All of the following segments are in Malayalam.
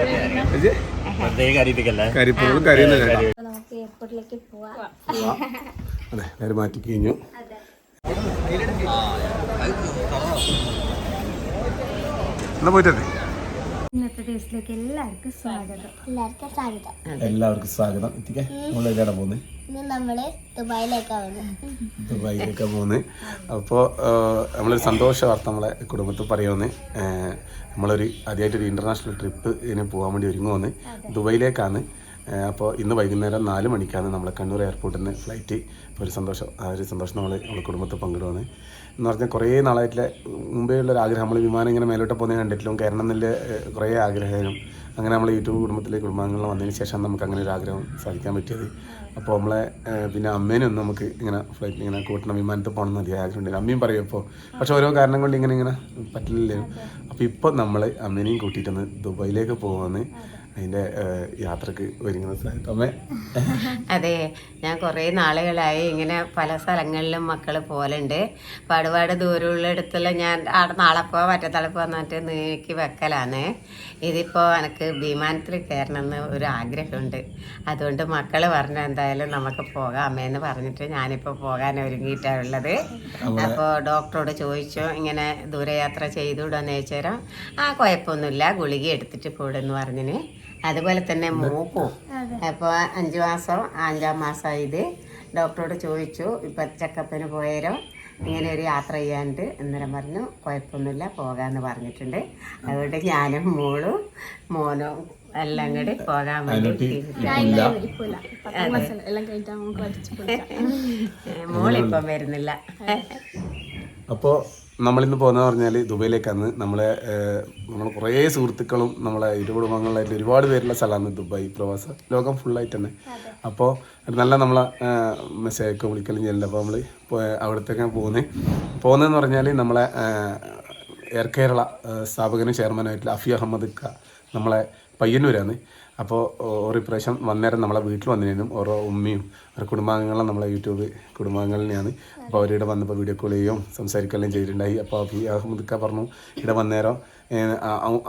അതെ നേരെ മാറ്റി കഴിഞ്ഞു. എന്നാ ഇന്നത്തെ ദിവസത്തിലേക്ക് എല്ലാവർക്കും സ്വാഗതം. എല്ലാവർക്കും സ്വാഗതം. എല്ലാവർക്കും സ്വാഗതം. എത്തിക്കേ. നമ്മളെവിടെയാണ് പോകുന്നത് ഇന്ന് നമ്മൾ ദുബായിലേക്കാണ് പോകുന്നത് ദുബായിലേക്ക് പോകുന്നത് അപ്പോൾ നമ്മളൊരു സന്തോഷ വാർത്ത നമ്മളെ കുടുംബത്തിൽ പറയുമെന്ന് നമ്മളൊരു ആദ്യമായിട്ടൊരു ഇന്റർനാഷണൽ ട്രിപ്പ് ഇതിന് പോകാൻ വേണ്ടി ഒരുങ്ങുമെന്ന് ദുബൈയിലേക്കാണ്. അപ്പോൾ ഇന്ന് വൈകുന്നേരം നാല് മണിക്കാണ് നമ്മളെ കണ്ണൂർ എയർപോർട്ടിൽ നിന്ന് ഫ്ലൈറ്റ് ഒരു സന്തോഷം ആ ഒരു സന്തോഷം നമ്മൾ നമ്മുടെ കുടുംബത്തെ പങ്കിടുവാണ്. എന്ന് പറഞ്ഞാൽ കുറേ നാളായിട്ടുള്ള മുമ്പേ ഉള്ള ഒരു ആഗ്രഹം നമ്മൾ വിമാനം ഇങ്ങനെ മേലോട്ട് പോകുന്നത് കണ്ടിട്ടില്ല. കയറണം എന്നുള്ള കുറേ ആഗ്രഹം അങ്ങനെ നമ്മൾ യൂട്യൂബ് കുടുംബത്തിലെ കുടുംബാംഗങ്ങൾ വന്നതിന് ശേഷം നമുക്ക് അങ്ങനെ ഒരു ആഗ്രഹം സാധിക്കാൻ പറ്റിയത്. അപ്പോൾ നമ്മളെ പിന്നെ പിന്നെ അമ്മേനൊന്നും നമുക്ക് ഇങ്ങനെ ഫ്ലൈറ്റിൽ ഇങ്ങനെ കൂട്ടണം. വിമാനത്തിൽ പോകണം എന്ന് അധികം ആഗ്രഹമുണ്ട്. അമ്മയും പറയും ഇപ്പോൾ പക്ഷെ ഓരോ കാരണം കൊണ്ട് ഇങ്ങനെ ഇങ്ങനെ പറ്റില്ലല്ലോ. അപ്പോൾ ഇപ്പോൾ നമ്മൾ അമ്മേനെയും കൂട്ടിയിട്ടൊന്ന് ദുബായിലേക്ക് പോകുമെന്ന് ഏഹ്, യാത്രയ്ക്ക് ഒരുങ്ങുന്ന സ്ഥലത്ത് അതെ ഞാൻ കുറേ നാളുകളായി ഇങ്ങനെ പല സ്ഥലങ്ങളിലും മക്കൾ പോലുണ്ട് പാടുപാട് ദൂരമുള്ള ഇടത്തെല്ലാം ഞാൻ അവിടെ നാളെ പോവാ മറ്റന്നാളെ മറ്റേ നീക്കി വെക്കലാണ് ഇതിപ്പോൾ എനിക്ക് വിമാനത്തിൽ കയറണമെന്ന് ഒരു ആഗ്രഹമുണ്ട്. അതുകൊണ്ട് മക്കൾ പറഞ്ഞു എന്തായാലും നമുക്ക് പോകാം അമ്മയെന്ന് പറഞ്ഞിട്ട് ഞാനിപ്പോൾ പോകാൻ ഒരുങ്ങിയിട്ടാണുള്ളത് അപ്പോൾ ഡോക്ടറോട് ചോദിച്ചു ഇങ്ങനെ ദൂരയാത്ര ചെയ്തുവിടാന്ന് ചോദിച്ചാൽ ആ കുഴപ്പമൊന്നുമില്ല ഗുളിക എടുത്തിട്ട് പോടെന്ന് പറഞ്ഞിന്. അതുപോലെ തന്നെ മൂക്കും. അപ്പോൾ അഞ്ച് മാസം അഞ്ചാം മാസം ഇത് ഡോക്ടറോട് ചോദിച്ചു ഇപ്പം ചെക്കപ്പിന് പോയാലോ ഇങ്ങനെ ഒരു യാത്ര ചെയ്യാണ്ട് അന്നേരം പറഞ്ഞു കുഴപ്പമൊന്നുമില്ല പോകാമെന്ന് പറഞ്ഞിട്ടുണ്ട്. അതുകൊണ്ട് ഞാനും മോളും മോനും എല്ലാം കൂടി പോകാൻ വേണ്ടി മോളിപ്പം വരുന്നില്ല. അപ്പോൾ നമ്മളിന്ന് പോകുന്നതെന്ന് പറഞ്ഞാൽ ദുബൈയിലേക്കാണ്. നമ്മളെ നമ്മൾ കുറേ സുഹൃത്തുക്കളും നമ്മളെ ഇരു കുടുംബങ്ങളിലായിട്ട് ഒരുപാട് പേരുള്ള സ്ഥലമാണ് ദുബായ് പ്രവാസ ലോകം ഫുള്ളായിട്ട് തന്നെ അപ്പോൾ നല്ല നമ്മളെ മെസ്സേജൊക്കെ വിളിക്കലും ചെയ്യലുണ്ട്. അപ്പോൾ നമ്മൾ അവിടത്തേക്കാണ് പോകുന്നത് പോകുന്നതെന്ന് പറഞ്ഞാൽ നമ്മളെ എയർ കേരള സ്ഥാപകനും ചെയർമാനായിട്ടുള്ള അഫി അഹമ്മദ് ഖ നമ്മളെ പയ്യന്നൂരാണ്. അപ്പോൾ ഒരു പ്രാവശ്യം വന്നേരം നമ്മളെ വീട്ടിൽ വന്നിരുന്നു. ഓരോ ഉമ്മയും ഓരോ കുടുംബാംഗങ്ങളും നമ്മളെ യൂട്യൂബ് കുടുംബാംഗങ്ങളിനെയാണ് അപ്പോൾ അവരിവിടെ വന്നപ്പോൾ വീഡിയോ കോൾ ചെയ്യുകയും സംസാരിക്കുകയെല്ലാം ചെയ്തിട്ടുണ്ടായി. അപ്പോൾ അഫി അഹമ്മദ് ഖ പറഞ്ഞു ഇവിടെ വന്നേരം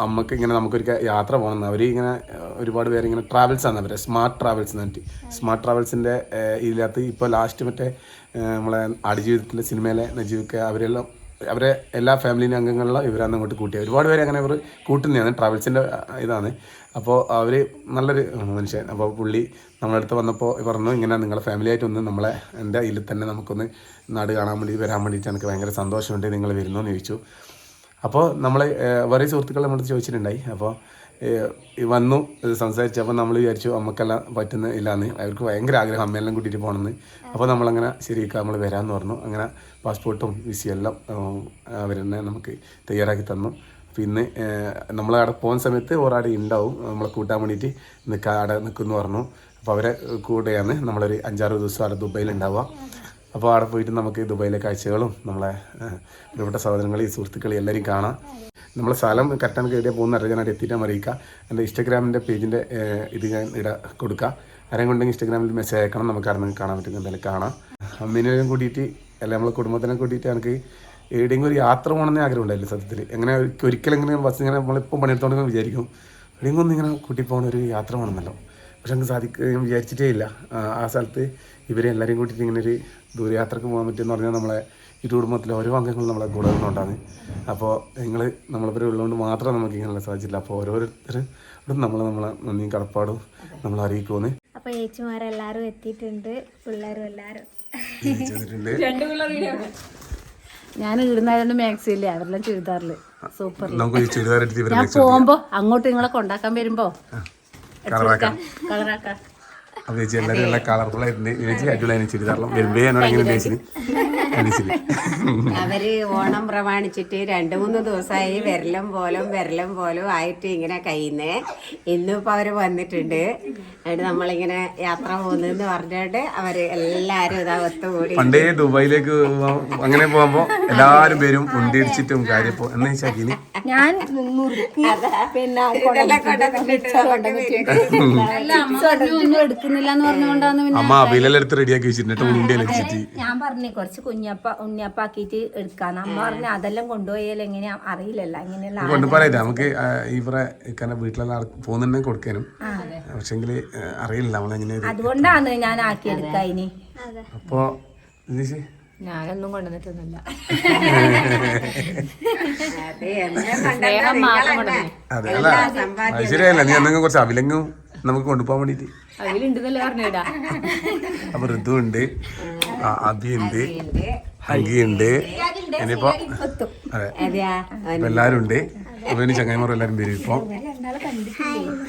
അമ്മയ്ക്ക് ഇങ്ങനെ നമുക്കൊരു യാത്ര പോകണം. അവർ ഇങ്ങനെ ഒരുപാട് പേര് ഇങ്ങനെ ട്രാവൽസ് ആണ് അവരെ സ്മാർട്ട് ട്രാവൽസ് എന്ന് പറഞ്ഞിട്ട്. സ്മാർട്ട് ട്രാവൽസിന്റെ ഇതിനകത്ത് ഇപ്പോൾ ലാസ്റ്റ് മറ്റേ നമ്മളെ ആടുജീവിതത്തിലെ സിനിമയിലെ നജീവിക്ക അവരെല്ലാം അവരെ എല്ലാ ഫാമിലി അംഗങ്ങളിലും ഇവരാണ് അങ്ങോട്ട് കൂട്ടിയത് ഒരുപാട് പേര് അങ്ങനെ ഇവർ കൂട്ടുന്നതാണ് ട്രാവൽസിന്റെ ഇതാണ്. അപ്പോൾ അവർ നല്ലൊരു മനുഷ്യൻ. അപ്പോൾ പുള്ളി നമ്മളെ അടുത്ത് വന്നപ്പോൾ പറഞ്ഞു ഇങ്ങനെ നിങ്ങളെ ഫാമിലി ആയിട്ടൊന്ന് നമ്മളെ എന്റെ ഇതിൽ തന്നെ നമുക്കൊന്ന് നാട് കാണാൻ വേണ്ടി വരാൻ വേണ്ടിയിട്ട് എനിക്ക് ഭയങ്കര സന്തോഷമുണ്ട്. നിങ്ങൾ വരുന്നു എന്ന് ചോദിച്ചു. അപ്പോൾ നമ്മൾ വേറെ സുഹൃത്തുക്കൾ നമ്മളടുത്ത് ചോദിച്ചിട്ടുണ്ടായി. അപ്പോൾ വന്നു സംസാരിച്ചു. സംസാരിച്ചപ്പോൾ നമ്മൾ വിചാരിച്ചു അമ്മക്കെല്ലാം പറ്റുന്ന ഇല്ലാന്ന്. അവർക്ക് ഭയങ്കര ആഗ്രഹം അമ്മയെല്ലാം കൂട്ടിയിട്ട് പോകണമെന്ന്. അപ്പോൾ നമ്മളങ്ങനെ ശരിക്കും നമ്മൾ വരാമെന്ന് പറഞ്ഞു. അങ്ങനെ പാസ്പോർട്ടും വിസയും എല്ലാം അവർ തന്നെ നമുക്ക് തയ്യാറാക്കി തന്നു. ഇന്ന് നമ്മൾ അവിടെ പോകുന്ന സമയത്ത് ഒരാടെ ഉണ്ടാവും നമ്മളെ കൂട്ടാൻ വേണ്ടിയിട്ട് നിൽക്കാൻ അവിടെ നിൽക്കുമെന്ന് പറഞ്ഞു. അപ്പോൾ അവരെ കൂടെയാണ് നമ്മളൊരു അഞ്ചാറ് ദിവസം അവിടെ ദുബൈയിൽ ഉണ്ടാവുക അപ്പോൾ അവിടെ പോയിട്ട് നമുക്ക് ദുബൈയിലെ കാഴ്ചകളും നമ്മളെ ഇവിടുത്തെ പ്രിയപ്പെട്ട സഹോദരങ്ങളെയും സുഹൃത്തുക്കളെയും എല്ലാവരെയും കാണാം. നമ്മളെ സ്ഥലം കറക്റ്റാണ് കയറിയാൽ പോകുന്ന അറിയാൻ അവിടെ എത്തിയിട്ടാൽ അറിയിക്കുക എന്റെ ഇൻസ്റ്റാഗ്രാമിന്റെ പേജിന്റെ ഇത് ഞാൻ ഇട കൊടുക്കുക ആരെയും കൊണ്ടെങ്കിൽ ഇൻസ്റ്റാഗ്രാമിൽ മെസ്സേജ് അയക്കണം. നമുക്ക് നിന്ന് കാണാൻ പറ്റും. എന്തായാലും കാണാം. അമ്മീനെയും കൂട്ടിയിട്ട് അല്ല നമ്മളെ കുടുംബത്തിനെ കൂട്ടിയിട്ട് എനിക്ക് എവിടെയെങ്കിലും ഒരു യാത്ര പോകണമെന്നേ ആഗ്രഹം ഉണ്ടായില്ല സത്യത്തിൽ. എങ്ങനെ ഒരിക്കലും ഇങ്ങനെ ബസ് ഇങ്ങനെ നമ്മളിപ്പം പണിയെടുത്തോണ്ടെന്ന് വിചാരിക്കും എവിടെയെങ്കിലും ഒന്ന് ഇങ്ങനെ കൂട്ടി പോകുന്ന ഒരു യാത്ര പോകണമെന്നല്ലോ പക്ഷെ നമുക്ക് സാധിക്കും ഞാൻ വിചാരിച്ചിട്ടേ ഇല്ല. ആ, സ്ഥലത്ത് ഇവരെ എല്ലാവരെയും കൂട്ടിയിട്ട് ഇങ്ങനെ ഒരു ദൂരയാത്രക്ക് പോകാൻ പറ്റുമെന്ന് പറഞ്ഞാൽ നമ്മളെ ഇരു കുടുംബത്തിലെ ഓരോ അംഗങ്ങളും നമ്മളെ കൂടെ നിന്നുകൊണ്ടാണ്. അപ്പോൾ നിങ്ങൾ നമ്മളിവരെ ഉള്ളതുകൊണ്ട് മാത്രമേ നമുക്ക് ഇങ്ങനെ സാധിച്ചില്ല. അപ്പോൾ ഓരോരുത്തരും നമ്മൾ നമ്മളെ നന്ദിയും കടപ്പാടും നമ്മൾ അറിയിക്കുമെന്ന്. അപ്പോൾ ചേച്ചിമാരെല്ലാരും എത്തിയിട്ടുണ്ട്. പിള്ളേരും എല്ലാവരും. ഞാൻ ഇടുന്നതായതുകൊണ്ട് മാക്സി ഇല്ലേ അവരെല്ലാം ചുരിദാറിൽ. സൂപ്പർ. ഞാൻ പോകുമ്പോ അങ്ങോട്ട് നിങ്ങളെ കൊണ്ടാക്കാൻ വരുമ്പോ കളറാക്കാം. കളറാക്കാം. അപ്പോൾ ചേച്ചി എല്ലാവരും കളർഫുൾ ആയിട്ടുണ്ട് ചേച്ചി അടിപൊളിയായിരുന്നു ചുരിദാറിലും വരുമ്പേ എന്നോട് എങ്ങനെ ഉദ്ദേശിച്ചു അവർ ഓണം പ്രമാണിച്ചിട്ട് രണ്ടു മൂന്ന് ദിവസമായി വിരലും പോലും വിരലും പോലും ആയിട്ട് ഇങ്ങനെ കഴിയുന്നേ. ഇന്നിപ്പോ അവർ വന്നിട്ടുണ്ട്. എന്നിട്ട് നമ്മളിങ്ങനെ യാത്ര പോകുന്നതെന്ന് പറഞ്ഞിട്ട് അവർ എല്ലാരും ഇതാ ഒത്തുകൂടി. പണ്ടേ ദുബായിലേക്ക് അങ്ങനെ പോകുമ്പോ എല്ലാരും പേരും ഉണ്ടിടിച്ചിട്ടും കാര്യപ്പോ. എന്ന് വെച്ചാൽ ഇനി ഞാൻ പിന്നെ അമ്മ അവിലെടുത്ത് ഒന്നും എടുക്കുന്നില്ല എന്ന് പറഞ്ഞുകൊണ്ടാണ് പിന്നെ അമ്മ റെഡിയാക്കി വെച്ചിട്ടുണ്ട്. ഞാൻ പറഞ്ഞു കുറച്ച് കുഞ്ഞു ഉണ്ണിയപ്പ ഉണ്ണിയപ്പാക്കിയിട്ട് എടുക്കാന്ന്. അമ്മ പറഞ്ഞ അതെല്ലാം കൊണ്ടുപോയാൽ എങ്ങനെയാ? അറിയില്ലല്ലോ ഇങ്ങനെയുള്ള കൊണ്ടുപോകാനായിട്ട് നമുക്ക് ഇവിടെ വീട്ടിലെല്ലാം പോകുന്നുണ്ടെങ്കിൽ കൊടുക്കാനും. പക്ഷെങ്കിൽ അറിയില്ല നമ്മളെങ്ങനെ അതുകൊണ്ടാണ് ഞാൻ ആക്കിയെടുക്ക ഇനി അപ്പോൾ ഇത് ഞാനൊന്നും കൊണ്ടുവന്നിട്ടൊന്നുമില്ല. ശരിയല്ല നീ എന്തെങ്കിലും കുറച്ച് അവിലങ്ങും നമുക്ക് കൊണ്ടുപോകാൻ വേണ്ടിയിട്ട്. അതിലുണ്ടെന്നല്ലേ പറഞ്ഞിടാ. അപ്പൊ ഋതു ഉണ്ട് അഭി ഉണ്ട് ഹങ്കി ഉണ്ട് ഇനിയിപ്പോ അതെ. ഇപ്പൊ എല്ലാരും ഉണ്ട്. അപ്പൊ ഇനി ചങ്ങായിമാർ എല്ലാരും വരും ഇപ്പൊ.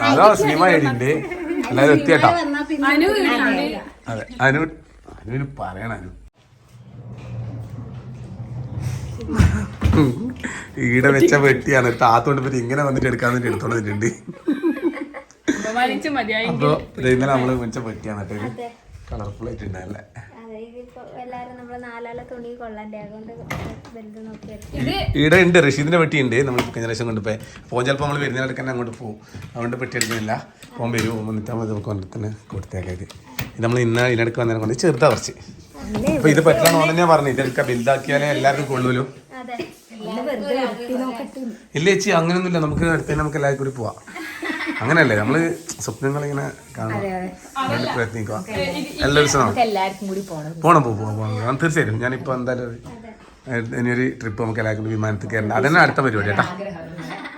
അതോ സിനിമ ഏടിണ്ട് എല്ലാരും എത്തിയട്ടോ. അതെ. അനു അനുവിന് പറയണ അനു. ഈടെ വെച്ച വെട്ടിയാണ് താത്തോണ്ട് പറ്റി ഇങ്ങനെ വന്നിട്ട് എടുക്കാൻ വേണ്ടി എടുത്തോണ്ട് ഇതിപ്പോ എല്ലാരും നമ്മൾ നാലാളെ തുണി കൊള്ളണ്ടേ കളർഫുൾ നോക്കിയെടുക്കും ഈടെ ഉണ്ട് റഷീദിന്റെ പെട്ടി ഉണ്ട് നമ്മൾ കഴിഞ്ഞ പ്രാവശ്യം കൊണ്ടുപോയി പോകും ചിലപ്പോൾ നമ്മൾ വരുന്നതിനടുത്ത് തന്നെ അങ്ങോട്ട് പോകും അതുകൊണ്ട് പെട്ടി എടുക്കുന്നില്ല. പോകാൻ വരും. വന്നിട്ട് നമ്മൾ നമുക്ക് വന്നിട്ട് തന്നെ ഇത്. നമ്മൾ ഇന്ന് ഇതിനടുക്ക് വന്നതിനെ കൊണ്ട് ചെറുതാ കുറച്ച്. അപ്പൊ ഇത് പറ്റണമെന്ന് ഞാൻ പറഞ്ഞു. ഇതെടുക്കാം വലുതാക്കിയാലേ എല്ലാവർക്കും കൊള്ളൂലോ. നോക്കട്ടെ. ഇല്ല ചേച്ചി അങ്ങനെയൊന്നുമില്ല നമുക്ക് അടുത്ത് നമുക്ക് എല്ലാവർക്കും കൂടി പോവാം. അങ്ങനെയല്ലേ? നമ്മൾ സ്വപ്നങ്ങൾ ഇങ്ങനെ കാണാൻ പ്രയത്നിക്കുക. എല്ലാവരും ദിവസവും എല്ലാവർക്കും കൂടി പോണം. പോണം പോ പോവാം പോവാം ഞാൻ തീർച്ചയായും ഞാനിപ്പോൾ എന്തായാലും ഒരു, ഇനിയൊരു ട്രിപ്പ് നമുക്ക് എല്ലാവർക്കും വിമാനത്തിൽ കയറണ്ട അതന്നെ അടുത്ത പരിപാടി കേട്ടാ.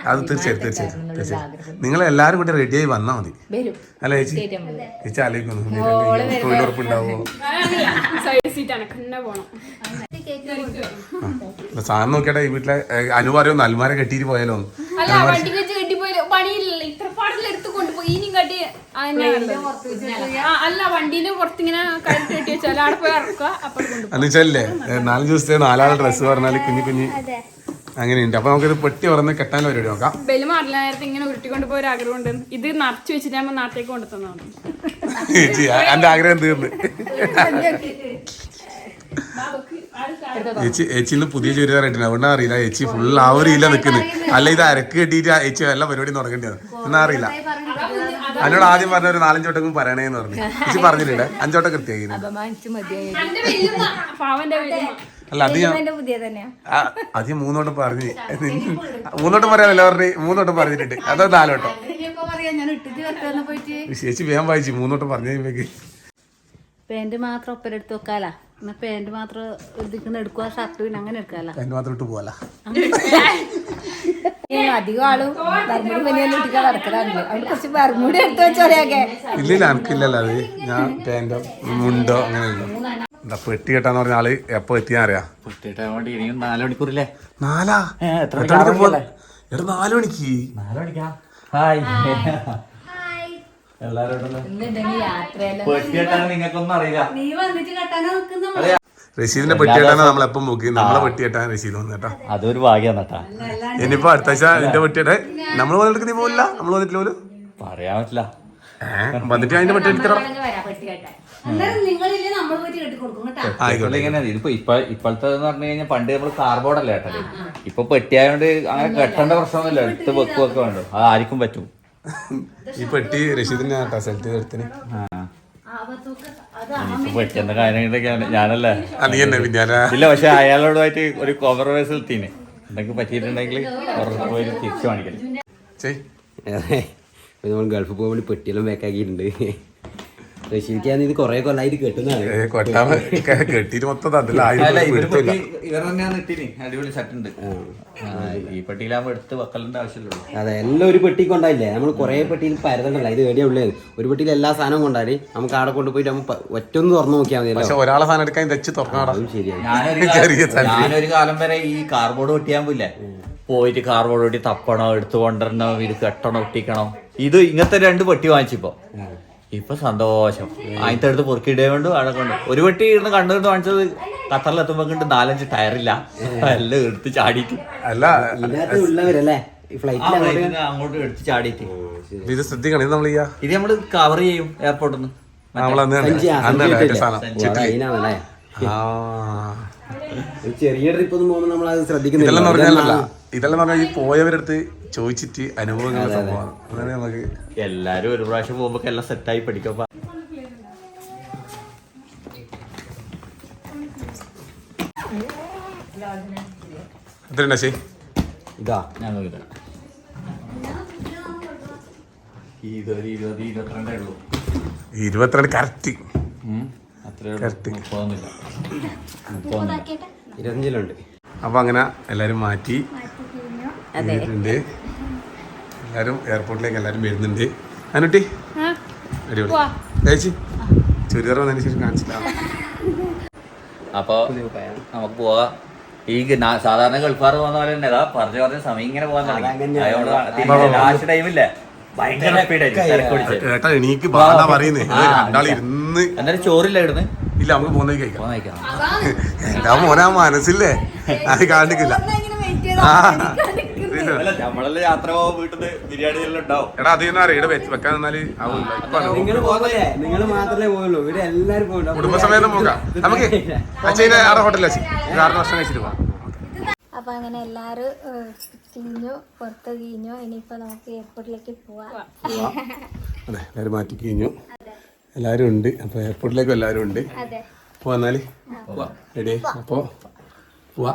അത് തീർച്ചയായിട്ടും തീർച്ചയായിട്ടും തീർച്ചയായിട്ടും. നിങ്ങൾ എല്ലാവരും കൂടി റെഡിയായി വന്നാൽ മതി. അല്ല ചേച്ചി? ചേച്ചി ആലോചിക്കുന്നു. തൊഴിലുറപ്പുണ്ടാവോ സാധനം നോക്കിയാട്ടെ ഈ വീട്ടിലെ അനുവാരം അനു പറയുന്നു അൽമാര കെട്ടിയിട്ട് പോയാലോ പണിയില്ലല്ലോ. ഇത്ര പാടില്ല എടുത്ത് കൊണ്ടുപോയി? ഇനിയും കട്ടി അല്ല വണ്ടീന്റെ പുറത്തിങ്ങനെ കഴുത്ത് കെട്ടി വെച്ചാൽ അവിടെ പോയി ഇറക്കുക നാലഞ്ച് ദിവസത്തെ നാലാളെ ഡ്രസ്സ് പറഞ്ഞാൽ കുഞ്ഞു കുഞ്ഞു അങ്ങനെയുണ്ട്. അപ്പൊ നമുക്കിത് പെട്ടി പറഞ്ഞ് കെട്ടാൻ പരിപാടി നോക്കാം. ബെൽ മാറില്ല നേരത്തെ ഇങ്ങനെ ഉരുട്ടിക്കൊണ്ട് പോയ ഒരു ആഗ്രഹം ഉണ്ട്. ഇത് നിറച്ചു വെച്ചിട്ട് നമ്മൾ നാട്ടിലേക്ക് കൊണ്ടു ചേച്ചി എന്റെ ആഗ്രഹം തീർന്ന്. ചേച്ചി ചേച്ചി ഇന്ന് പുതിയ ചുരിദാർ ഇട്ടില്ല അതുകൊണ്ടാ അറിയില്ല. ചേച്ചി ഫുൾ ആ ഒരു ഇല നിൽക്കുന്നത് അല്ല ഇത് അരക്ക് കെട്ടിയിട്ട് ഏച്ചി ചേച്ചി എല്ലാ പരിപാടിയും തുടങ്ങേണ്ടത് എന്നാ അറിയില്ല. അതിനോട് ആദ്യം പറഞ്ഞ ഒരു നാലഞ്ചോട്ടക്കും പറയണേന്ന് പറഞ്ഞു. ചേച്ചി പറഞ്ഞിട്ടുണ്ട്. അഞ്ചോട്ടം കൃത്യമായി. അല്ല അത് ഞാൻ അത് ഞാൻ മൂന്നോട്ടം പറഞ്ഞു. മൂന്നോട്ടം പറയാനല്ല പറഞ്ഞു? മൂന്നോട്ടം പറഞ്ഞിട്ടുണ്ട്. അതോ നാലോട്ടം ചേച്ചി വേഗം വായിച്ചു. മൂന്നോട്ടം പറഞ്ഞു കഴിയുമ്പോഴേക്ക്. പാന്റ് മാത്രം ഒപ്പരെടുത്ത് വെക്കാലാ. പാന്റ് മാത്രം ഇതിക്കുന്ന എടുക്കുക ഷർട്ട് പിന്നെ അങ്ങനെ മാത്രം ഇട്ട് പോവാല. അധികം ആളും ബർമുടി നടക്കലാണല്ലോ അവിടെ കുറച്ച് ബർമുടി എടുത്ത് വെച്ചോടെയൊക്കെ ഇല്ലില്ല എനിക്കില്ലല്ലോ അത്. ഞാൻ പാന്റോ മുണ്ടോ അങ്ങനെയല്ലോ എന്താ പെട്ടി കെട്ടാന്ന് പറഞ്ഞ ആൾ എപ്പോ എത്തിയാ പെട്ടി കെട്ടാൻ വേണ്ടി ഇനിയും നാല്? മണിക്കൂറില്ലേ നാലാ എത്ര നാല് മണിക്ക് നാല് മണിക്കാ ഹായ്. റഷീദിന്റെ പെട്ടിയേട്ടാണ് നമ്മളെപ്പം നോക്കി. നമ്മളെ പെട്ടി കെട്ടാൻ റഷീദ് വന്നേട്ടാ അതൊരു ഭാഗ്യാണ് ഇനിയിപ്പോ അടുത്ത ആഴ്ച എന്റെ പെട്ടി കെട്ടെ നമ്മൾ വന്നിട്ട് നീ പോലില്ല നമ്മൾ വന്നിട്ടില്ല പോലും? പറയാൻ പറ്റില്ല. വന്നിട്ട് അതിന്റെ പെട്ടി എടുത്തോ ഇതിപ്പോ ഇപ്പൊ ഇപ്പോഴത്തെ പറഞ്ഞു കഴിഞ്ഞാൽ പണ്ട് നമ്മൾ കാർബോർഡ് അല്ലേ കേട്ടത് ഇപ്പൊ പെട്ടിയായോണ്ട് അങ്ങനെ കെട്ടേണ്ട പ്രശ്നമൊന്നുമില്ല. എടുത്ത് വെക്കുവൊക്കെ വേണ്ടു. അത് ആർക്കും പറ്റും. ഈ പെട്ടി റഷീദിന്റെ കേട്ടാ സെലക്ട് ചെയ്തെടുത്തിന് പെട്ടിയെന്ന കാര്യങ്ങളൊക്കെയാണ്. ഞാനല്ലേ? നീ തന്നെ ആരാ? ഇല്ല പക്ഷെ അയാളോടുമായിട്ട് ഒരു കോംപ്രമൈസ് എത്തിന് എന്തൊക്കെ പറ്റിയിട്ടുണ്ടെങ്കിൽ പോയി തിരിച്ചു കാണിക്കൽ ഇപ്പൊ നമ്മൾ ഗൾഫ് പോകുമ്പോൾ പെട്ടിയെല്ലാം പാക്കാക്കിയിട്ടുണ്ട് റഷ്യക്കാന്ന് ഇത് കൊറേ കൊല്ലായിട്ട് കെട്ടുന്നതാണ്. കൊട്ടാൻ കെട്ടിട്ട് മൊത്തം പെട്ടി അതെ എല്ലാം ഒരു പെട്ടി കൊണ്ടായില്ലേ? നമ്മൾ കൊറേ പെട്ടിയിൽ പരതണ്ടല്ല. ഇത് എവിടെയാ ഉള്ളത്. ഒരു പെട്ടിയിൽ എല്ലാ സാധനവും കൊണ്ടാൽ നമുക്ക് അവിടെ കൊണ്ടുപോയിട്ട് നമ്മൾ ഒറ്റൊന്ന് തുറന്നു നോക്കിയാൽ മതി പക്ഷെ ഒരാളെ സാധനം എടുക്കാൻ തെച്ച് തുറന്നാടാ. അതും ശരിയാണ് ഞാനൊരു കാലം- സ്ഥലം. ഞാനൊരു കാലം വരെ ഈ കാർബോർഡ് ഒട്ടിയാൻ പോയില്ലേ? പോയിട്ട് കാർബോർഡ് ഒട്ടി തപ്പണോ എടുത്തു കൊണ്ടിരണോ ഇത് കെട്ടണോ ഒട്ടിക്കണോ? ഇത് ഇങ്ങനത്തെ രണ്ട് പെട്ടി വാങ്ങിച്ചിപ്പോ. ഇപ്പൊ സന്തോഷം. അതിന്റെ അടുത്ത് പൊറുക്കിടേ കൊണ്ട് അടക്കൊണ്ട് കൊണ്ട്. ഒരു പെട്ടി ഇരുന്ന് കണ്ടുകൊണ്ട് വാങ്ങിച്ചത് ഖത്തറിലെത്തുമ്പോ കണ്ട് നാലഞ്ച് ടയറില്ല. എല്ലാം എടുത്ത് ചാടിയിട്ട്. അല്ല ഇതിനകത്ത് ഉള്ളവരല്ലേ? ഈ ഫ്ലൈറ്റിൽ അങ്ങോട്ട് എടുത്ത് ചാടിയിട്ട്. ഇത് ശ്രദ്ധിക്കണം ഇത് നമ്മൾ ഇത് നമ്മൾ കവർ ചെയ്യും എയർപോർട്ടിൽ നിന്ന് ചെറിയ ട്രിപ്പ് ഒന്നും പോകുമ്പോൾ നമ്മൾ അത് ഇതെല്ലാം പറഞ്ഞാലല്ല ഇതെല്ലാം പറഞ്ഞാൽ ഈ പോയവരടുത്ത് ചോദിച്ചിട്ട് അനുഭവങ്ങൾ സംഭവമാണ് അങ്ങനെ നമുക്ക് എല്ലാരും ഒരു പ്രാവശ്യം പോകുമ്പോ എല്ലാം സെറ്റായി പഠിക്കാം എത്രയുണ്ട് ശരി. ഇതാ ഞാൻ നോക്കിത്തരാം ഇരുപത്തിരണ്ട് കറക്റ്റ്. ഇരുപത്തഞ്ചിലുണ്ട്. അപ്പൊ അങ്ങനെ എല്ലാരും മാറ്റി വരുന്നുണ്ട് എല്ലാരും എയർപോർട്ടിലേക്ക് എല്ലാരും വരുന്നുണ്ട്. അനുട്ടി അടിപൊളി. ചേച്ചി ചുരിദാർ വന്നതിന് ശേഷം കാണിച്ചില്ല. അപ്പൊ നമുക്ക് പോവാം. ഈ സാധാരണ ഗൾഫാർ പോകുന്ന പോലെ തന്നെ പറഞ്ഞു പറഞ്ഞ സമയം ഇങ്ങനെ പോകാൻ തുടങ്ങി. ലാസ്റ്റ് ടൈമില്ലേ ഭയങ്കര സ്പീഡായിരിക്കും തിരക്ക് ഇരുന്ന് എന്നാലും ചോറില്ല ഇവിടുന്ന്? ഇല്ല നമുക്ക് പോകുന്നത് കഴിക്കാം. ആ മോനെ മോനാ മനസ്സില്ലേ? അത് കാണിക്കില്ല. ആ. അല്ല, നമ്മളെല്ലാം യാത്ര പോകുമ്പോൾ വീട്ടിൽ നിന്ന് ബിരിയാണി എല്ലാം ഉണ്ടാവും. എടാ അറിയാം. വെക്കാൻ നിന്നാൽ. നിങ്ങൾ പോകല്ലേ? നിങ്ങൾ മാത്രമേ പോയുള്ളൂ ഇവിടെ എല്ലാരും പോകണ്ട കുടുംബസമേതം പോകാം. നമുക്ക് അച്ഛനെ ആടെ ഹോട്ടലിൽ വെച്ച് ആറ് വർഷം കഴിച്ചിട്ട് പോകാം അപ്പൊ അങ്ങനെ എല്ലാരും കിഞ്ഞു പുറത്ത് കിഞ്ഞു ഇനിയിപ്പോ നമുക്ക് എയർപോർട്ടിലേക്ക് പോവാ. മാറ്റി കഴിഞ്ഞു എല്ലാവരും ഉണ്ട്. അപ്പോൾ എയർപോർട്ടിലേക്ക് എല്ലാവരും ഉണ്ട്. അതെ. പോവാന്നാൽ റെഡി അപ്പോൾ പോവാ.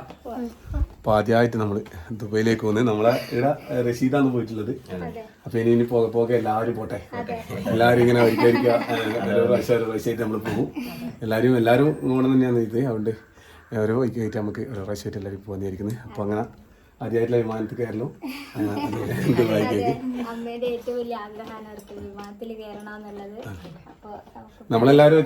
അപ്പോൾ ആദ്യമായിട്ട് നമ്മൾ ദുബൈയിലേക്ക് പോകുന്നത് നമ്മളെ ഇവിടെ റഷീദാണ് പോയിട്ടുള്ളത്. അപ്പോൾ ഇനി ഇനി പോകെ പോകെ എല്ലാവരും പോട്ടെ. എല്ലാവരും ഇങ്ങനെ ഒരിക്കലിരിക്കുക ഓരോ പ്രാവശ്യം ഓരോ പ്രാവശ്യമായിട്ട് നമ്മൾ പോകും. എല്ലാവരും എല്ലാവരും പോകണം തന്നെയാണ് ഇത്. അതുകൊണ്ട് ഓരോ വൈക്കായിട്ട് നമുക്ക് ഓരോ പ്രാവശ്യമായിട്ട് എല്ലാവരും പോകുന്നതായിരിക്കുന്നത് അപ്പോൾ അങ്ങനെ ആദ്യമായിട്ടുള്ള വിമാനത്തിൽ ദുബായിലേക്ക് അമ്മയുടെ ഏറ്റവും വലിയ ആഗ്രഹമാണ് അവർക്ക് വിമാനത്തിൽ കയറണമെന്നുള്ളത് അപ്പൊ നമുക്ക് നമ്മളെല്ലാവരും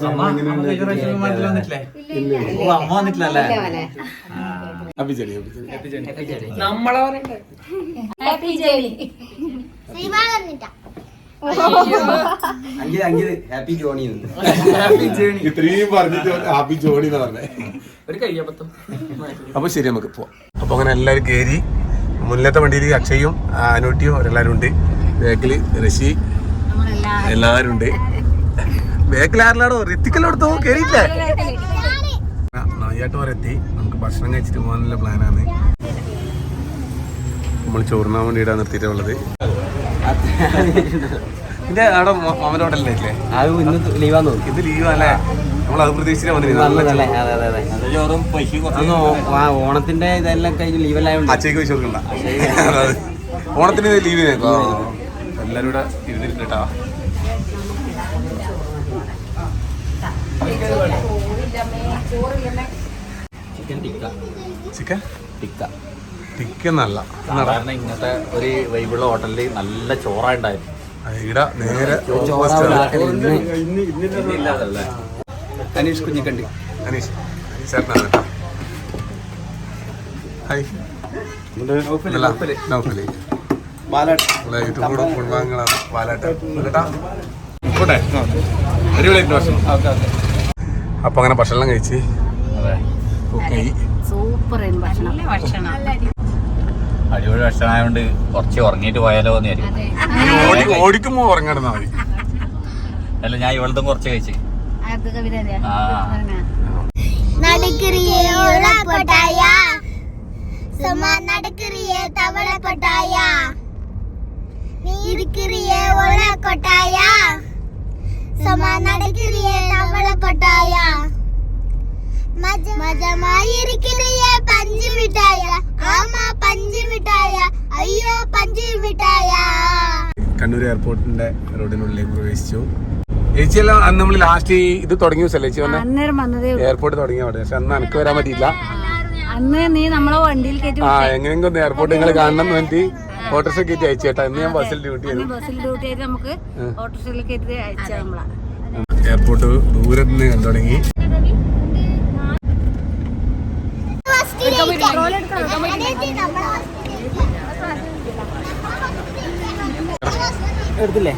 ഹാപ്പി ജേണി ഇത്രയും പറഞ്ഞിട്ട് ഹാപ്പി ജോണി എന്ന് പറഞ്ഞേ. അപ്പൊ ശരി നമുക്ക് പോവാം. അപ്പൊ അങ്ങനെ എല്ലാവരും കയറി മുന്നിലത്തെ വണ്ടിയിൽ അക്ഷയും അനൂട്ടിയും അവരെല്ലാവരും ഉണ്ട്. ബേക്കിൽ ഋഷി. എല്ലാവരും ഉണ്ട് ബേക്കിൽ ആരെല്ലാടോ ഋത്തിക്കലോടത്തോ കയറിയില്ലേ നായാട്ട് വരെ എത്തി. നമുക്ക് ഭക്ഷണം കഴിച്ചിട്ട് പോകാനുള്ള പ്ലാനാണ് നമ്മൾ ചോറിനാൻ വേണ്ടിയിട്ടാണ് നിർത്തിയിട്ടുള്ളത്. ഇതിന്റെ അവിടെ മാമന്റെ ഹോട്ടലില്ലേ അത് ഇന്ന് ലീവാന്ന് തോന്നുന്നു. ഇത് ലീവാല്ലേ അല്ലേ നമ്മൾ അത് പ്രതീക്ഷിച്ചാ നല്ലതല്ലേ അതെ അതെ അതെ. നല്ല ചോറും പൈസ അന്ന് ഓ- ആ ഓണത്തിന്റെ ഇതെല്ലാം കഴിഞ്ഞ് ലീവെല്ലാം അച്ചയ്ക്ക് വെച്ച് കൊടുക്കണ്ട. ഓണത്തിന് ലീവ് എല്ലാരും ഇവിടെ ഇരുന്നിട്ടാ ചിക്കൻ ടിക്ക ചിക്കൻ ടിക്ക ടിക്കെന്നല്ല സാധാരണ ഇങ്ങനത്തെ ഒരു വൈബിളുള്ള ഹോട്ടലിൽ നല്ല ചോറായിട്ടുണ്ടായിരുന്നു ഇവിടെ നേരെ ഇല്ലാതല്ലേ? അനീഷ് കുഞ്ഞിക്കണ്ടി. അനീഷ്. അനീഷ് ചേട്ടനാണ് കേട്ടോ. ഹായ്. അല്ല, നൗഫൽ. നമ്മളെ യൂട്യൂബ് കൂടെ കുടുംബാംഗങ്ങളാണ്. പാലാട്ട് പാലാട്ടാ പോട്ടെ. അടിപൊളിയായിട്ട് ഭക്ഷണം. അപ്പൊ അങ്ങനെ ഭക്ഷണം കഴിച്ച് ഓക്കെ സൂപ്പർ ഭക്ഷണം. ഭക്ഷണം. അടിപൊളി ഭക്ഷണമായതുകൊണ്ട് കുറച്ച് ഉറങ്ങിയിട്ട് പോയാലോ എന്ന് വിചാരിക്കും ഓടിക്കുമ്പോ ഉറങ്ങാടുന്നാ മതി. അല്ല ഞാൻ ഇവളതും കുറച്ച് കഴിച്ച്. അത് കവിത ആ. നടുക്കിറിയെ ഉള്ള കൊട്ടായ. മജമായിരിക്കിറിയെ പഞ്ചു മിഠായ ആമ പഞ്ചു മിഠായ അയ്യോ പഞ്ചു മിഠായ കണ്ണൂർ എയർപോർട്ടിന്റെ റോഡിനുള്ളിലേക്ക് പ്രവേശിച്ചു. ചേച്ചിയെല്ലാം അന്ന് നമ്മൾ ലാസ്റ്റ് ഇത് തുടങ്ങിയ ദിവസമല്ലേ ചേച്ചി വന്നെ വന്നതേ എയർപോർട്ട് തുടങ്ങിയ അവിടെ? പക്ഷെ അന്ന് എനിക്ക് വരാൻ പറ്റിയില്ല അന്ന് നീ നമ്മളെ വണ്ടിയിൽ ആ എങ്ങനെയെങ്കിലും ഒന്ന് എയർപോർട്ട് നിങ്ങൾ കാണണം എന്ന് വേണ്ടി ഓട്ടോറിക്ഷ കയറ്റി അയച്ചു കേട്ടാ. ഇന്ന് ഞാൻ ബസ്സിൽ ഡ്യൂട്ടി ചെയ്തു. ബസ്സിൽ ഡ്യൂട്ടി ആയിട്ട് നമുക്ക് ഓട്ടോറിക്ഷയിൽ കയറ്റി അയച്ചാ നമ്മളാ. എയർപോർട്ട് ദൂരത്ത് നിന്ന് കണ്ടു തുടങ്ങി എടുത്തില്ലേ?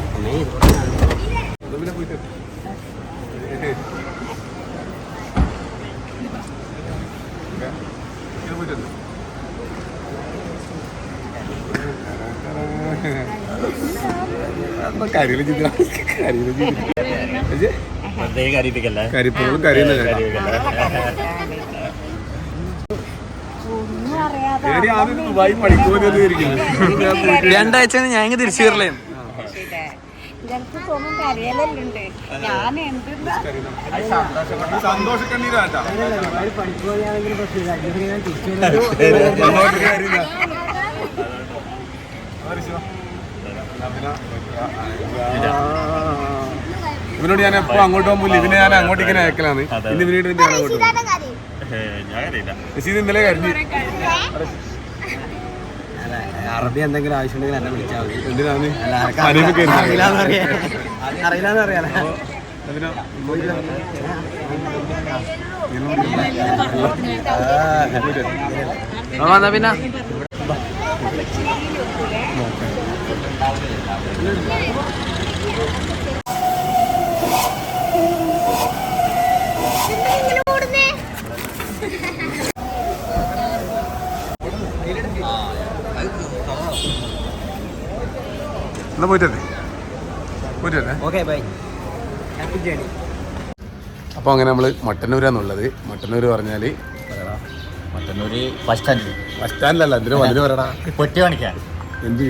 കരിയില ചിത്രം കരിയില ചിത്രം കറിയിപ്പിക്കല്ലേ രണ്ടാഴ്ച ഞാൻ തിരിച്ചു കയറില്ലേ ചിലപ്പോ പോകുമ്പോ ഞാൻ എന്തെന്നാ ഇവനോട് ഞാൻ എപ്പോ അങ്ങോട്ട് പോകുമ്പോൾ ഇവനെ ഞാൻ അങ്ങോട്ട് ഇങ്ങനെ അയക്കലാണ്. ഇന്ന് ഇവനോട് ഇതിന്റെ അങ്ങോട്ട് ഇന്നലെ അറബി എന്തെങ്കിലും ആവശ്യമുണ്ടെങ്കിൽ എന്നെ വിളിച്ചാൽ മതി. എന്തിനാണ്? അറിയില്ലാന്ന് അറിയാലോ? പിന്നെ. എന്നാ പോയിട്ടെ പോയിട്ടേ ഓക്കെ ബൈ ഹാപ്പി ജേണി അപ്പോൾ അങ്ങനെ നമ്മൾ മട്ടന്നൂരാന്നുള്ളത്. മട്ടന്നൂർ പറഞ്ഞാൽ മട്ടന്നൂര് ബസ് സ്റ്റാൻഡിൽ ബസ് സ്റ്റാൻഡിലല്ല എന്തിനു വന്നിട്ട് പറയടാ? പൊട്ടി കാണിക്കാൻ. എന്ത്?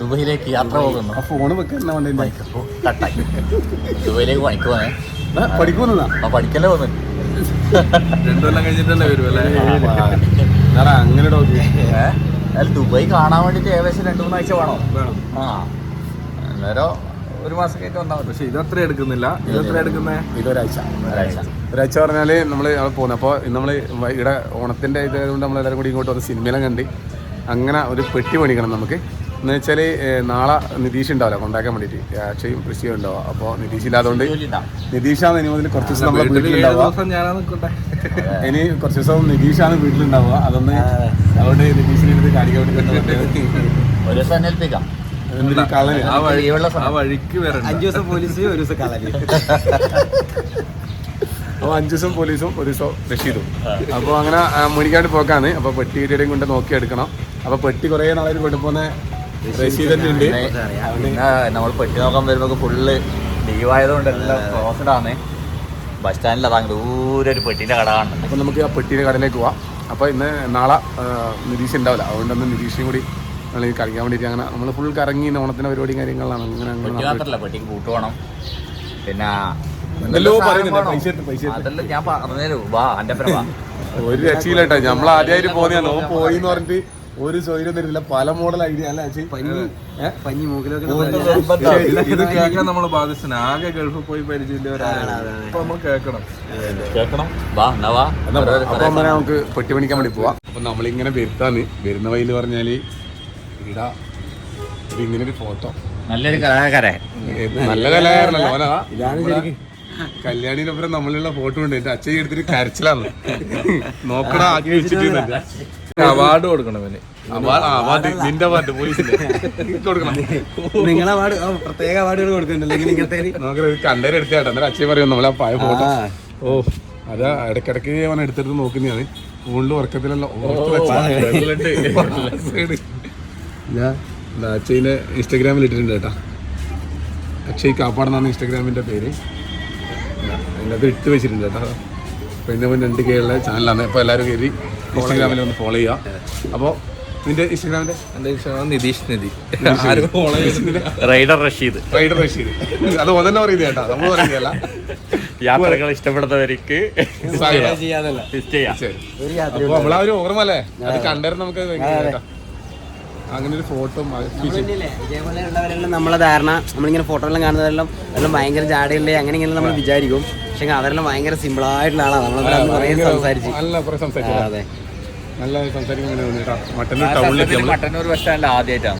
ദുബൈയിലേക്ക് യാത്ര പോകുന്നു. ആ ഫോണ് വെക്കുന്ന വണ്ടി കട്ടായി. ദുബൈയിലേക്ക് പണിക്കുവാ പോണേ പഠിക്കുന്നതാ ആ പഠിക്കല്ലേ പോകുന്നത് രണ്ടു കൊല്ലം കഴിഞ്ഞിട്ടല്ലേ വരുമല്ലേ അങ്ങനെ അല്ല ദുബായ് കാണാൻ വേണ്ടിട്ട് ഏകദേശം രണ്ടു മൂന്നാഴ്ച വേണോ? വേണം. ആ. അന്നേരം ഒരു മാസം കഴിഞ്ഞ് വന്നാൽ മതി. പക്ഷെ ഇതത്ര എടുക്കുന്നില്ല. ഇതത്ര എടുക്കുന്നേ? ഇതൊരാഴ്ച ഒരാഴ്ച. ഒരാഴ്ച. പറഞ്ഞാൽ നമ്മൾ പോകുന്നത് അപ്പോൾ നമ്മൾ ഇവിടെ ഓണത്തിന്റെ ഇതായതുകൊണ്ട് നമ്മൾ എല്ലാവരും കൂടി ഇങ്ങോട്ട് വന്ന് സിനിമയിലും കണ്ടി അങ്ങനെ ഒരു പെട്ടി മേടിക്കണം നമുക്ക്. എന്ന് വെച്ചാൽ നാളെ നിതീഷ് ഉണ്ടാവില്ല. കൊണ്ടാക്കാൻ വേണ്ടിയിട്ട്. അക്ഷയും കൃഷിയും ഉണ്ടാവുക. അപ്പോൾ നിതീഷ് ഇല്ലാത്തതുകൊണ്ട് നിതീഷാണ് ഇനി മുതൽ കുറച്ച് ദിവസം നമ്മളെ വീട്ടിലുണ്ടാവുക. ഇനി കുറച്ച് ദിവസം നിതീഷാണ് വീട്ടിലുണ്ടാവുക. അതൊന്ന് അതുകൊണ്ട് നിതീഷിനെ എടുത്ത് കാണിക്കാൻ വേണ്ടി ഒരു ദിവസം ഏൽപ്പിക്കാം കളര് ആ വഴിക്ക് അഞ്ചു ദിവസം പോലീസ് ഒരു ദിവസം കളരി അപ്പോൾ അഞ്ച് ദിവസം പോലീസും ഒരു ദിവസം റഷീദും അപ്പോൾ അങ്ങനെ ആ, പോക്കാണ്. അപ്പോൾ കിട്ടിയും കൊണ്ട് നോക്കി എടുക്കണം അപ്പോൾ പെട്ടി കുറേ നാളെ കൊണ്ടുപോകുന്ന ഉണ്ട്. പിന്നെ നമ്മൾ പെട്ടി നോക്കാൻ വരുമ്പോൾ ഫുള്ള് ലീവായതുകൊണ്ട് എല്ലാം ക്ലോസ്ഡ് ആണ്. ബസ് സ്റ്റാൻഡിൽ അതാ ദൂരെ ഒരു പെട്ടിന്റെ കട കാണുന്നുണ്ട്. അപ്പോൾ നമുക്ക് ആ പെട്ടിയുടെ കടയിലേക്ക് പോവാം. അപ്പോൾ ഇന്ന് നാളെ നിരീക്ഷ ഉണ്ടാവില്ല. അതുകൊണ്ടൊന്ന് നിരീക്ഷയും കൂടി ഈ കളിക്കാൻ വേണ്ടിയിട്ട് അങ്ങനെ നമ്മൾ ഫുൾ കറങ്ങി ഓണത്തിന് ഓണത്തിന്റെ പരിപാടിയും കാര്യങ്ങളാണ് അങ്ങനെ അങ്ങനെ പെട്ടിക്ക് പൂട്ട് വേണം പിന്നെ. അതെല്ലാം ഞാൻ പറഞ്ഞുതരൂ വാ എന്റെ വാ. ഒരു രക്ഷയില്ല നമ്മൾ നമ്മൾ ആദ്യമായിട്ട് പോന്നെയാണ് ഓ പോയി എന്ന് പറഞ്ഞിട്ട് ഒരു സൗകര്യം തരുന്നില്ല. പല മോഡൽ ഐഡിയ അല്ല പഞ്ഞി. പഞ്ഞി മൂക്കിലൊക്കെ ഇത് കേൾക്കാൻ നമ്മൾ ബാധിച്ചത് ആകെ ഗൾഫിൽ പോയി പരിചയമില്ലവരാണ് അപ്പൊ നമ്മൾ കേൾക്കണം. കേൾക്കണം. നമുക്ക് പെട്ടി പണിക്കാൻ വേണ്ടി പോവാം. അപ്പൊ നമ്മളിങ്ങനെ വരുത്താന്ന്. വരുന്ന വഴിയിൽ പറഞ്ഞാൽ ഇടാ. ഇങ്ങനെ ഒരു ഫോട്ടോ നല്ലൊരു കലാകാരൻ. നല്ല കലാകാരനല്ലോ ഓനാ കല്യാണിനൊപ്പം നമ്മളുള്ള ഫോട്ടോ ഉണ്ട്. എന്റെ അച്ഛൻ എടുത്തിട്ട് കരച്ചിലാണ്. നോക്കടാ ആക്കി വെച്ചിട്ട് അവാർഡ്. കൊടുക്കണം ഇവന് അവാർഡ് നിന്റെ അവാർഡ് പോലീസിന്റെ. കൊടുക്കണം. നിങ്ങളെ അവാർഡ് പ്രത്യേക അവാർഡുകൾ കൊടുക്കുന്നുണ്ടല്ലോ ഇങ്ങനെ ഇങ്ങനത്തെ നോക്കണ കണ്ടേരെ എടുത്തേട്ടാ അന്നേരം അച്ഛൻ പറയും നമ്മളെ പായ ഫോട്ടോ ഓ. അതാ ഇടക്കിടക്ക് അവൻ എടുത്തെടുത്ത് നോക്കുന്നതാണ്. ഫോണിൽ ഉറക്കത്തിലല്ല അച്ഛന്റെ ഇൻസ്റ്റാഗ്രാമിൽ ഇട്ടിട്ടുണ്ട് കേട്ടോ. അക്ഷയ് കാപ്പാടെന്നാണ് ഇൻസ്റ്റാഗ്രാമിന്റെ പേര്. അതിനകത്ത് ഇട്ട് വെച്ചിട്ടുണ്ട് കേട്ടോ. പിന്നെ പിന്നെ രണ്ട് കേരള ചാനലാണ്. അപ്പോൾ എല്ലാവരും കയറി ഇൻസ്റ്റാഗ്രാമിൽ ഒന്ന് ഫോളോ ചെയ്യുക അപ്പോൾ നിന്റെ ഇൻസ്റ്റാഗ്രാമിന്റെ എന്റെ ഇൻസ്റ്റഗ്രാം നിതീഷ് നിധി. ആരും ഫോളോ ചെയ്യുന്നില്ല റൈഡർ റഷീദ്. റൈഡർ റഷീദ്. അത് ഒന്നെ തന്നെ പറയുന്നത് കേട്ടോ. നമ്മൾ പറയുന്നതല്ല. യാത്രകൾ ഇഷ്ടപ്പെടുന്നവർക്ക് സാഗരം. ലിസ്റ്റ് ചെയ്യാം. ശരി. അപ്പൊ നമ്മളാ ഒരു ഓർമ്മ അല്ലേ? അത് കണ്ടേരം നമുക്ക്. അങ്ങനെ ഒരു ഫോട്ടോ ഇതേപോലെ ഉള്ളവരെല്ലാം നമ്മളെ ധാരണ നമ്മളിങ്ങനെ ഫോട്ടോ എല്ലാം കാണുന്നതെല്ലാം എല്ലാം ഭയങ്കര ജാടയല്ലേ അങ്ങനെ ഇങ്ങനെ നമ്മൾ വിചാരിക്കും. പക്ഷെ അവരെല്ലാം ഭയങ്കര സിമ്പിൾ ആയിട്ടുള്ള ആളാണ് നമ്മളെ കുറേ സംസാരിച്ച്. അതെ. നല്ല മട്ടന്നൂർ ബസ് സ്റ്റാൻഡിൽ ആദ്യമായിട്ടാണ്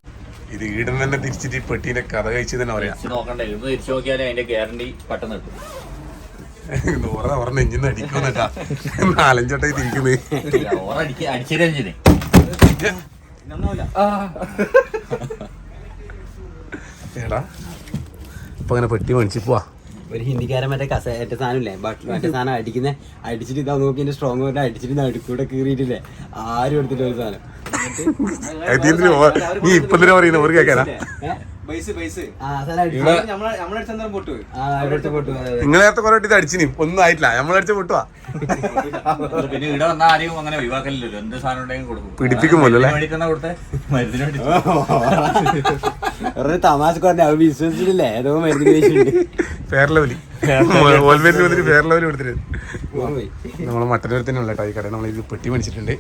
ഇത് ഈടൻ തന്നെ തിരിച്ചിട്ട് പെട്ടീനെ കഥ കഴിച്ചു തന്നെ പറയാം. നോക്കണ്ടേ? ഇന്ന് തിരിച്ചു നോക്കിയാലേ അതിന്റെ ഗ്യാരണ്ടി പെട്ടെന്ന് കിട്ടും. നൂറ പറഞ്ഞ നെഞ്ഞിന്ന് അടിക്കുന്നുട്ടാ നാലഞ്ചോട്ടായി തിരിക്കുന്നത് ഓറടിക്ക് ഏടാ അപ്പൊ അങ്ങനെ പെട്ടി മേടിച്ച് പോവാ. ഒരു ഹിന്ദിക്കാരൻ മറ്റേ കസ മറ്റേ സാധനമില്ലേ? ബട്ട് മറ്റേ സാധനം അടിക്കുന്ന. അടിച്ചിട്ട് ഇതാ നോക്കി സ്ട്രോങ് കൊണ്ട് അടിച്ചിട്ട് നടുക്കൂടെ കീറിയിട്ടില്ലേ? ആരും എടുത്തിട്ട് ഒരു സാധനം. നീ ഇപ്പൊ തന്നെ പറയുന്നത് ഒരു കേക്കാനാ നിങ്ങളെ നേരത്തെ കൊറേ ഇത് അടിച്ചിനി ഒന്നും ആയിട്ടില്ല. നമ്മളടിച്ച പൊട്ടുവാ. പിന്നെ ഇവിടെ വന്ന ആരെയും അങ്ങനെ ഒഴിവാക്കലില്ലല്ലോ എന്ത് സാധനം ഉണ്ടെങ്കിലും കൊടുക്കും. പിടിപ്പിക്കുമല്ലോ വെറുതെ തമാശ പറഞ്ഞ അവ വിശ്വസിച്ചിട്ടില്ലേ? ഏതോ മരുന്ന് കഴിച്ചിട്ടുണ്ട്. ഫെയർ ലെവലി ഓൾവേസ് വന്നിട്ട് ഫെയർ ലെവൽ കൊടുത്തിട്ട്. നമ്മളെ മട്ടന്നൂരത്തിനുള്ള കേട്ടോ ഈ കട നമ്മൾ ഇത് പെട്ടി മേടിച്ചിട്ടുണ്ട്.